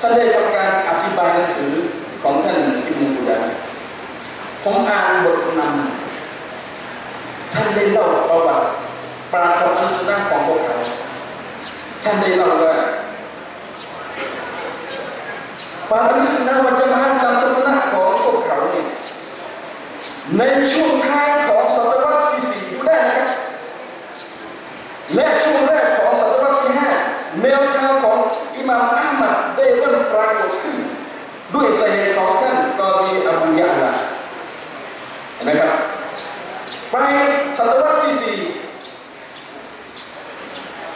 ท่านได้ทำการอธิบายหนังสือของท่านอิบนุบุดาผมอ่านบทนำท่านได้เล่าประวัติปราชญ์อัลสุนนะของพวกเขา ท่านได้เล่าว่าปาริสุนนะวัจมาตามทัศนะของพวกเขาเนี่ยในช่วงท้ายของศตวรรษที่สี่ได้นะครับและช่วงศตวรรษที่ห้าแนวทางของอิหม่ามอัลมัดได้เริ่มปรากฏขึ้น ด้วยสาเหตุของท่านกอดีอบูยะลาเห็นไหมครับไปศตวรรษที่สี่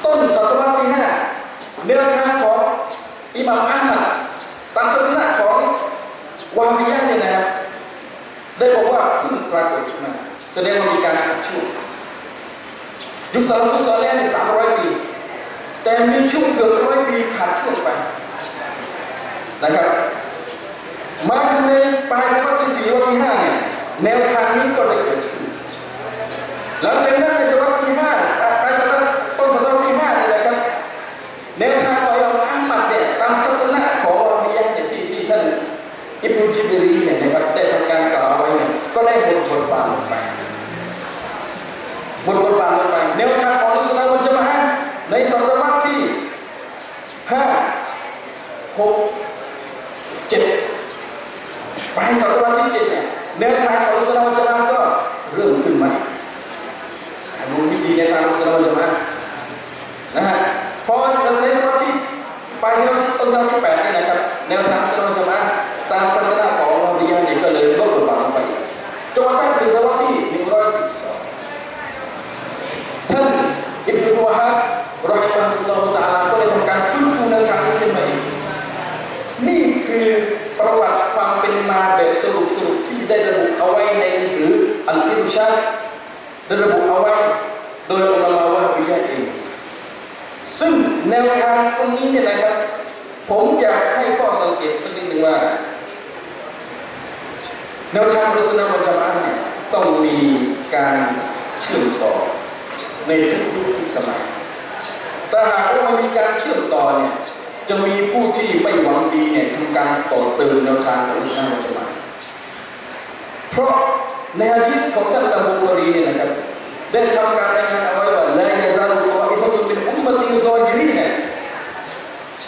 ต้นศตวรรษที่ห้าแนวทางของอิหม่ามอัลมัดตามทัศนะของวาบียะเนี่ยนะครับได้บอกว่าเพิ่งปรากฏขึ้นมาแสดงว่ามีการขัดช่วงยุคสารฟุตซอลแลนในสามร้อยปี แต่มีช่วงเกือบร้อยปีขาดช่วงไปนะครับ มาในปลายศตวรรษที่สี่วรรษที่ห้าเนี่ยแนวทางนี้ก็ได้เกิดขึ้นหลังจากนั้นในศตวรรษที่ห้าปลายศตวรรษต้นศตวรรษที่ห้านี่แหละครับแนวทางของอิหม่ามอัลมัดเนี่ยตามทัศนะของวะฮบียะห์เนี่ยที่ที่ท่านอิบนุจิบรีเนี่ยนะครับได้ทำการกล่าวไว้เนี่ยก็ได้หมดบทบาทลงไปหมดบทบาทลงไปแนวทางของอิสลามวัจมาอะห์ในศตวรรษที่ห้าหก ปลายศตวรรษที่เจ็ดเนี่ยแนวทางของอิสลามวัจมาอะก็เริ่มขึ้นมาดูวิธีแนวทางของอิสลามวัจมา ระบุเอาไว้โดยอุลามะวะฮบียะห์เองซึ่งแนวทางตรงนี้เนี่ยนะครับ ผมอยากให้ข้อสังเกตสักนิดหนึ่งว่า แนวทางรัศนวัจมาเนี่ยต้องมีการเชื่อมต่อในทุกยุคทุกสมัยแต่หากว่าไม่มีการเชื่อมต่อเนี่ยจะมีผู้ที่ไม่หวังดีเนี่ยทำการต่อเติมแนวทางของอิสลามจะมาเพราะในฮะดีษของท่านตัมบุครีเนี่ยนะครับ ได้ทำการรายงานเอาไว้ว่าละยาซาลุตออิฟะตุมินอุมมติซอฮิรีเนี่ย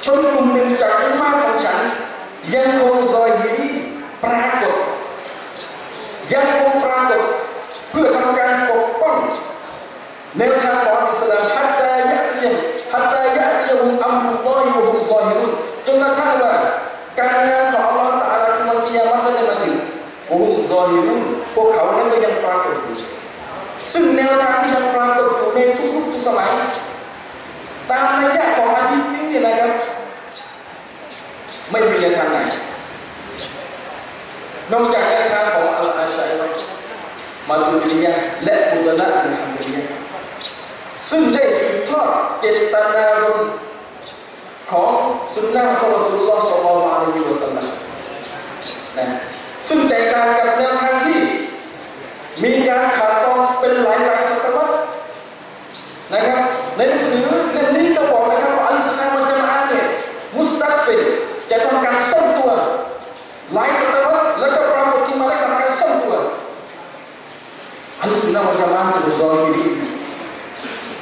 ชนกลุ่มหนึ่งจากอุมมะของฉันยังคงซอฮิรีปรากฏยังคงปรากฏเพื่อทำการปกป้องแนวทางของอิสลามฮัตตายะเลียมฮัตตายะเลียมุอัมรุลลอฮิวะฮุมซอฮิรุนจนกระทั่งว่าการงานของอัลลอฮฺตะอาลาคือมันกิยามันั้นได้มาถึงวะฮุมซอฮิรุนพวกเขานั้นก็ยังปรากฏอยู่ ซึ่งแนวทางที่ยังปรากฏอยู่ในทุกยุคทุกสมัย ตามนัยยะของฮะดีษนี้เนี่ยนะครับ ไม่มีแนวทางไหนนอกจากแนวทางของอัลอาชัยมาตุริยะห์และฟุตนะอัลฮัมดุลิลลาห์ซึ่งได้สืบทอดเจตนารมณ์ของสุนนะของรอสูลุลลอฮ์ศ็อลลัลลอฮุอะลัยฮิวะซัลลัมนะซึ่งแตกต่างกับแนวทางที่มีการขาด มุสตักฟิรจะทำการซ่อนตัวหลายศตวรรษแล้วก็ปรากฏขึ้นมาและทำการซ่อนตัวอัลสุนนะวัลจะมาอะห์จะซอฮีรี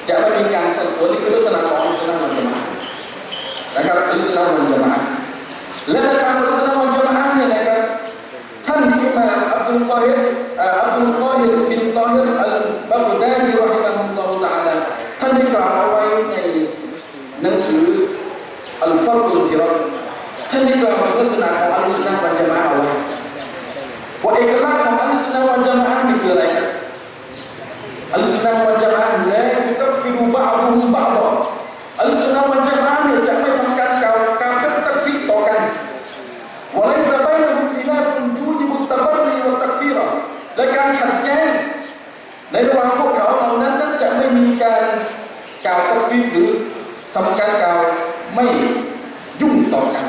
จะไม่มีการสั่นตัวนี่คือลักษณะของอัลสุนนะวัลจะมาอ al-farqul firat kan dikelarkan senang al-sunnah wal jamaah awal wa ikrar al-sunnah wal jamaah dikelarkan ahli sunnah wal jamaah la yukaffiru ba'duhum ba'dha. Ahli sunnah wal jamaah ne jangan menetapkan kafir takfir tokan. Wa laysa bainahum khilafun yujibu at-tabarri wa takfira. และการขัดแย้งในระหว่างพวกเขาเหล่านั้นจะไม่มีการกล่าวตักฟิรหรือทำการกล่าว ไม่ยุ่งต่อกัน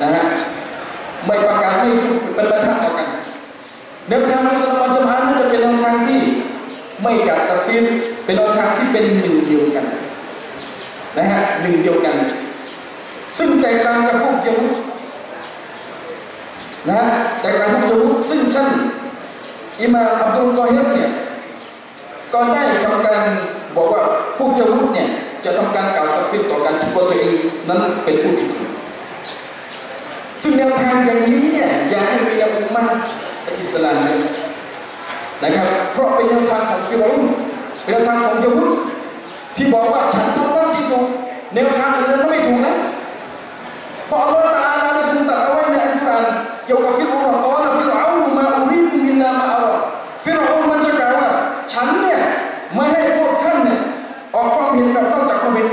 นะฮะไม่ประการไม่เป็นบรรทัดต่อกันแนวทางของสลามจามานั้นจะเป็นแนวทางที่ไม่กัดตะฟิรเป็นแนวทางที่เป็นหนึ่งเดียวกันนะฮะหนึ่งเดียวกัน ซึ่งแตกต่างกับพวกยะฮูดนะแตกต่างกับพวกยะฮูดซึ่งท่านอิมามอับดุลกอฮิรเนี่ยก็ได้ทำการบอกว่าพวกยะฮูดเนี่ย จะทำการกล่าวตักฟิรต่อการที่ว่าตัวเองนั้นเป็นผู้ผิดซึ่งแนวทางอย่างนี้เนี่ยอยากให้มีในอุมมะอิสลามเลยนะครับเพราะเป็นแนวทางของฟิรุนเป็นแนวทางของยะฮูดที่บอกว่าฉันทำนั่นที่ถูกแนวทางอื่นนั้นไม่ถูกนะเพราะอัลลอฮฺตาลาได้ทรงตรัสเอาไว้ในอัลกุรอานเกี่ยวกับฟิรุนบอกว่าฟิรเอามาอุริคุอิลลามาอัลฟิรอุนมันจะกล่าวว่าฉันเนี่ยไม่ให้พวกท่านเนี่ยออกความเห็นกับน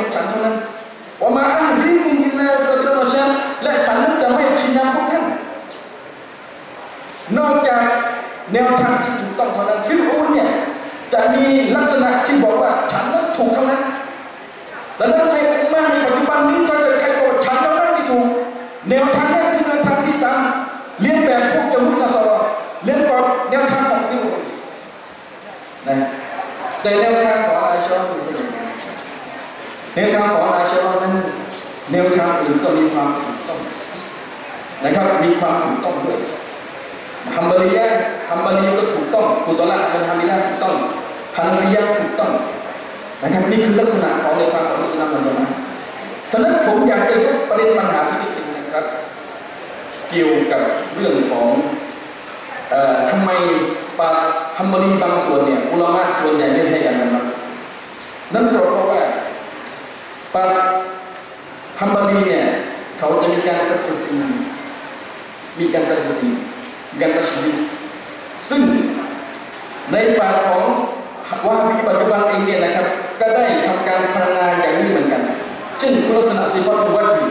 อกจากความเห็นของฉันเท่านั้นว่ามาอัลดีคุอิลลาสับิลรชันและฉันนั้นจะไม่ชี้นำพวกท่าน นอกจากแนวทางที่ถูกต้องเท่านั้นฟิรูนเนี่ยจะมีลักษณะที่บอกว่าฉันนั้นถูกเท่านั้นดังนั้นในอุมมะในปัจจุบันนี้ถ้าเกิดใครบอกฉันเท่านั้นที่ถูก แนวทางนั้นคือแนวทางที่ตามเลียนแบบพวกยะฮูดนัสรอเลียนแบบแนวทางของฟิรอูนนะแต่แนวทางของอาชอคือสิ่งไง แนวทางของอาชอนั้นแนวทางอื่นก็มีความถูกต้องนะครับมีความถูกต้องด้วยฮัมบารียะฮัมบารีก็ถูกต้องฟุตละเป็นฮัมบิลาถูกต้องฮันฟียะถูกต้องนะครับนี่คือลักษณะของในวทางของอิสลามมันจะมาฉะนั้นผมอยากจะยกประเด็นปัญหาสักนิดหนึ่งนะครับ เกี่ยวกับเรื่องของทำไมปาฮัมบารีบางส่วนเนี่ยอุลามะส่วนใหญ่ไม่ให้การนั้นนั่นเพราะว่า ปาฮัมบารีเนี่ยเขาจะมีการตัดสินมีการตัดสินกันตัชบีซึ่งในปากของวาบีปัจจุบันเองเนี่ยนะครับ ก็ได้ทำการพัฒนาอย่างนี้เหมือนกัน เช่นคุณลักษณะสีฟัตวัตถุ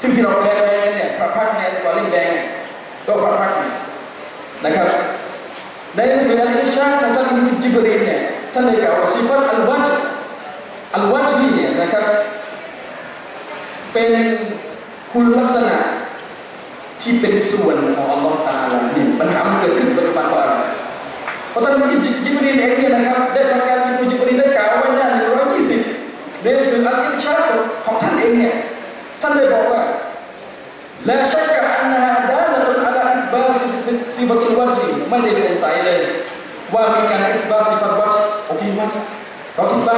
ซึ่งที่เราแปลไปเนี่ยพระพักเนี่ยกว่าเล่มแดงก็พระพักนะครับ ในหนังสืออัลอิชาของท่านอิบนุจิบรีนเนี่ยท่านได้กล่าวว่าสีฟัตอัลวัจอัลวัจ ครับ เป็นคุณลักษณะที่เป็นส่วนของอัลลอฮ์ตาลานี่ปัญหามันเกิดขึ้นปัจจุบันเพาะอะรเพราะท่านจิบรีนเองเนี่ยนะครับได้ทำการจิบจิบรีนได้กล่าวไว้หน้าหนึ่งร้อยยี่สิบในหนังสืออัลกิมชาของท่านเองเนี่ยท่านได้บอกว่าและชักกะอันนะดาลตุนอัลอิบาสิสิบติวัจไม่ได้สงสัยเลย ว่ามีการอิสบาสิฟัตวัจโอเควัจเราอิสบา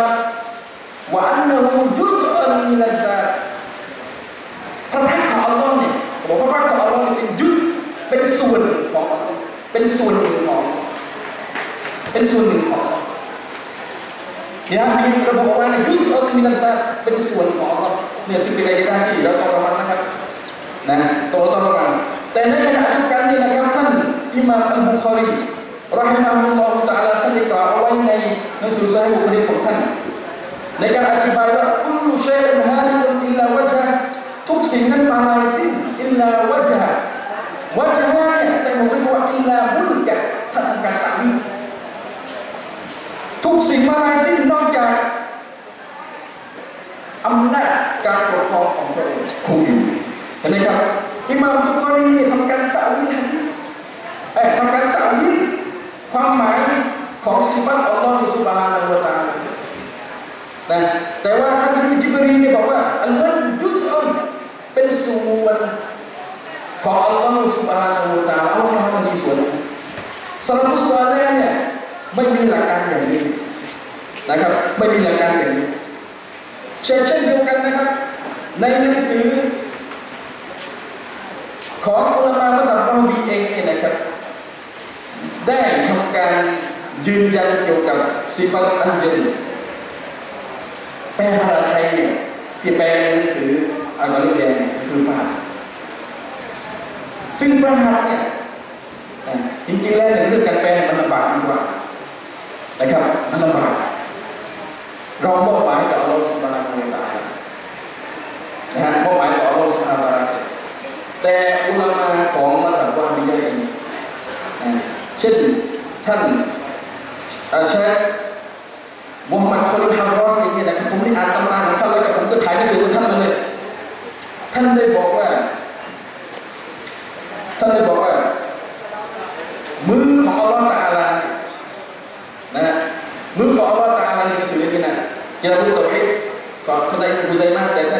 ะตัวต้องระวังแต่ในขณะเดียวกันนี่นะครับท่านอิมามอัลบุคอรีรอฮิมาฮุลลอฮุตะอาลาท่านได้กล่าวเอาไว้ ในการอธิบายว่าคุลชัยอันฮาลิกุนอิลลาวะจฮทุกสิ่งนั้นมาลายสิ้นอิลลาวะจฮวะจฮเนี่ยแต่ผมไม่บอกว่าอิลลาบุลกะท่านทำการตามนี้ทุกสิ่งมาลายสิ้นนอกจากอำนาจการปกครองของพระองค์คงอยู่เห็นไหมครับอิมามบุคอรีทำการตะวิลฮะดีเอ้ทำการตะวิลความหมายของสิฟัตอัลลอฮฺสุบฮานะฮูวะตะอาลา นะแต่ว่าท่านอิบนุจิบรีเนี่ยบอกว่าอัลวัจจุสอุนเป็นส่วนของอัลลอฮฺสุบฮานะฮูตาอัลลอฮฺมีส่วนสลัฟุสซอลเนี่ยไม่มีหลักการอย่างนี้นะครับไม่มีหลักการอย่างนี้เช่นเช่นเดียวกันนะครับ ในหนังสือของอุลามะมัสยิดวะฮบีเองเนี่ยนะครับ ได้ทำการยืนยันเกี่ยวกับสิฟัตอันเจน แปลภาษาไทยเนี่ยที่แปลในหนังสืออัลกอริแดงคือพระหัตซึ่งพระหัตถ์เนี่ยจริงๆแล้วเนี่ยเรื่องการแปลมันลำบากกว่านะครับมันลำบากเรามอบหมายกับอัลลอฮฺสุบฮานะฮูตาลานะฮะมอบหมายกับอัลลอฮฺสุบฮานะฮูตาแต่อุลามะของมัสยิดวะฮบียะห์เองเช่นท่านอาเชคมุฮัมมัดคอลานได้บอกว่า ท่านได้บอกว่า มือของอัลลอฮฺตะอาลานะมือของอัลลอฮฺตะอาลานี่คือสือนี้นะจะรู้ตัวเองก็ท่านได้กุซัยมากแต่ท่าน